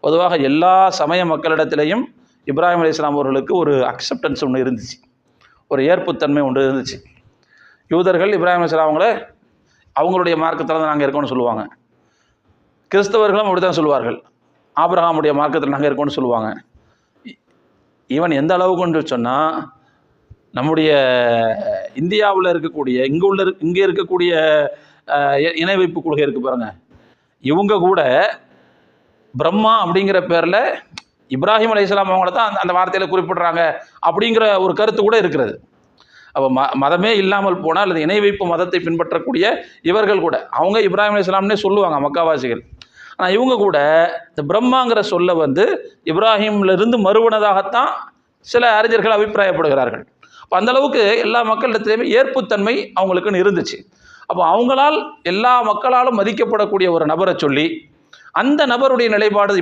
பொதுவாக எல்லா சமய மக்களிடத்திலையும் இப்ராஹிம் அலி இஸ்லாம் அவர்களுக்கு ஒரு அக்செப்டன்ஸ் ஒன்று இருந்துச்சு. ஒரு ஏற்புத்தன்மை ஒன்று இருந்துச்சு. யூதர்கள் இப்ராஹிம் அலி அவங்கள அவங்களுடைய மார்க்கத்தில் தான் நாங்கள் இருக்கோம்னு சொல்லுவாங்க. கிறிஸ்தவர்களும் அப்படி தான் சொல்லுவார்கள். ஆபிரகாமுடைய மார்க்கத்தில் நாங்கள் இருக்கோம்னு சொல்லுவாங்க. ஈவன் எந்த அளவுக்குன்னு சொன்னால் நம்முடைய இந்தியாவில் இருக்கக்கூடிய இங்கே உள்ள இங்கே இருக்கக்கூடிய இ- இணை வைப்பு கொள்கை இருக்குது பாருங்கள் இவங்க கூட பிரம்மா அப்படிங்கிற பேரில் இப்ராஹிம் அலைஹிஸ்ஸலாம் அவங்கள தான் அந்த- வார்த்தையில் குறிப்பிடுறாங்க அப்படிங்கிற ஒரு கருத்து கூட இருக்கிறது. அப்போ ம மதமே இல்லாமல் போனால் அல்லது இணை வைப்பு மதத்தை பின்பற்றக்கூடிய இவர்கள் கூட அவங்க இப்ராஹிம் அலைஹிஸ்ஸலாம்னே சொல்லுவாங்க மக்காவாசிகள். ஆனால் இவங்க கூட இந்த பிரம்மாங்கிற சொல்ல வந்து இப்ராஹிம்லேருந்து மறுவனதாகத்தான் சில அறிஞர்கள் அபிப்பிராயப்படுகிறார்கள். அப்போ அந்த அளவுக்கு எல்லா மக்களிடத்திலையுமே ஏற்புத்தன்மை அவங்களுக்குன்னு இருந்துச்சு. அப்போ அவங்களால் எல்லா மக்களாலும் மதிக்கப்படக்கூடிய ஒரு நபரை சொல்லி அந்த நபருடைய நிலைப்பாடு